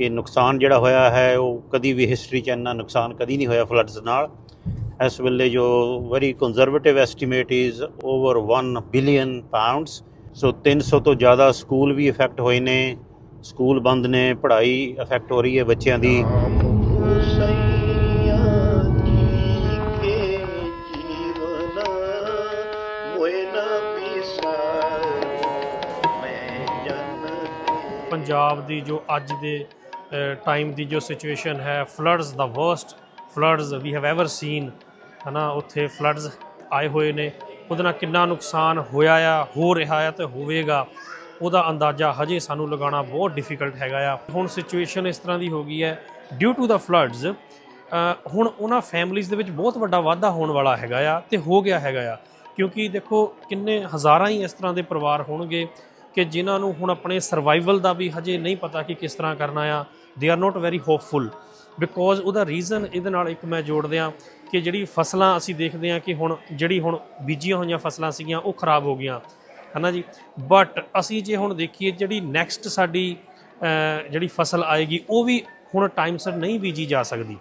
ਕਿ ਨੁਕਸਾਨ ਜਿਹੜਾ ਹੋਇਆ ਹੈ, ਉਹ ਕਦੀ ਵੀ ਹਿਸਟਰੀ 'ਚ ਇੰਨਾ ਨੁਕਸਾਨ ਕਦੀ ਨਹੀਂ ਹੋਇਆ ਫਲੱਡਸ ਨਾਲ। ਇਸ ਵੇਲੇ ਜੋ very conservative estimate is over 1 billion pounds so 300 ਤੋਂ ਜ਼ਿਆਦਾ ਸਕੂਲ ਵੀ ਇਫੈਕਟ ਹੋਏ ਨੇ। ਸਕੂਲ ਬੰਦ ਨੇ, ਪੜ੍ਹਾਈ ਇਫੈਕਟ ਹੋ ਰਹੀ ਹੈ ਬੱਚਿਆਂ ਦੀ। ਪੰਜਾਬ ਦੀ ਜੋ ਅੱਜ ਦੇ ਟਾਈਮ ਦੀ ਜੋ ਸਿਚੁਏਸ਼ਨ ਹੈ floods the worst floods we have ever seen ਹਨਾ, ਉੱਥੇ ਫਲੱਡਸ ਆਏ ਹੋਏ ਨੇ। ਉਹਦੇ ਨਾਲ ਕਿੰਨਾ ਨੁਕਸਾਨ ਹੋਇਆ ਆ, ਹੋ ਰਿਹਾ ਆ ਤੇ ਹੋਵੇਗਾ, ਉਹਦਾ ਅੰਦਾਜ਼ਾ ਹਜੇ ਸਾਨੂੰ ਲਗਾਉਣਾ ਬਹੁਤ ਡਿਫਿਕਲਟ ਹੈਗਾ ਆ। ਹੁਣ ਸਿਚੁਏਸ਼ਨ ਇਸ ਤਰ੍ਹਾਂ ਦੀ ਹੋ ਗਈ ਹੈ ਡਿਊ ਟੂ ਦਾ ਫਲੱਡਸ ਹੁਣ ਉਹਨਾਂ ਫੈਮਲੀਜ਼ ਦੇ ਵਿੱਚ ਬਹੁਤ ਵੱਡਾ ਵਾਧਾ ਹੋਣ ਵਾਲਾ ਹੈਗਾ ਆ ਤੇ ਹੋ ਗਿਆ ਹੈਗਾ ਆ। ਕਿਉਂਕਿ ਦੇਖੋ, ਕਿੰਨੇ ਹਜ਼ਾਰਾਂ ਹੀ ਇਸ ਤਰ੍ਹਾਂ ਦੇ ਪਰਿਵਾਰ ਹੋਣਗੇ ਕਿ ਜਿਨ੍ਹਾਂ ਨੂੰ ਹੁਣ ਆਪਣੇ ਸਰਵਾਈਵਲ ਦਾ ਵੀ ਹਜੇ ਨਹੀਂ ਪਤਾ ਕਿ ਕਿਸ ਤਰ੍ਹਾਂ ਕਰਨਾ ਆ they are not very hopeful because ਉਹਦਾ ਰੀਜ਼ਨ ਇਹਦੇ ਨਾਲ ਇੱਕ ਮੈਂ ਜੋੜ ਦਿਆਂ ਕਿ ਜਿਹੜੀ ਫਸਲਾਂ ਅਸੀਂ ਦੇਖਦੇ ਹਾਂ ਕਿ ਹੁਣ ਜਿਹੜੀ ਹੁਣ ਬੀਜੀਆਂ ਹੋਈਆਂ ਫਸਲਾਂ ਸੀਗੀਆਂ, ਉਹ ਖਰਾਬ ਹੋ ਗਈਆਂ। ਹਨਾ ਜੀ? ਬਟ ਅਸੀਂ ਜੇ ਹੁਣ ਦੇਖੀਏ ਜਿਹੜੀ ਨੈਕਸਟ ਸਾਡੀ ਜਿਹੜੀ ਫਸਲ ਆਏਗੀ, ਉਹ ਵੀ ਹੁਣ ਟਾਈਮ ਸਿਰ ਨਹੀਂ ਬੀਜੀ ਜਾ ਸਕਦੀ।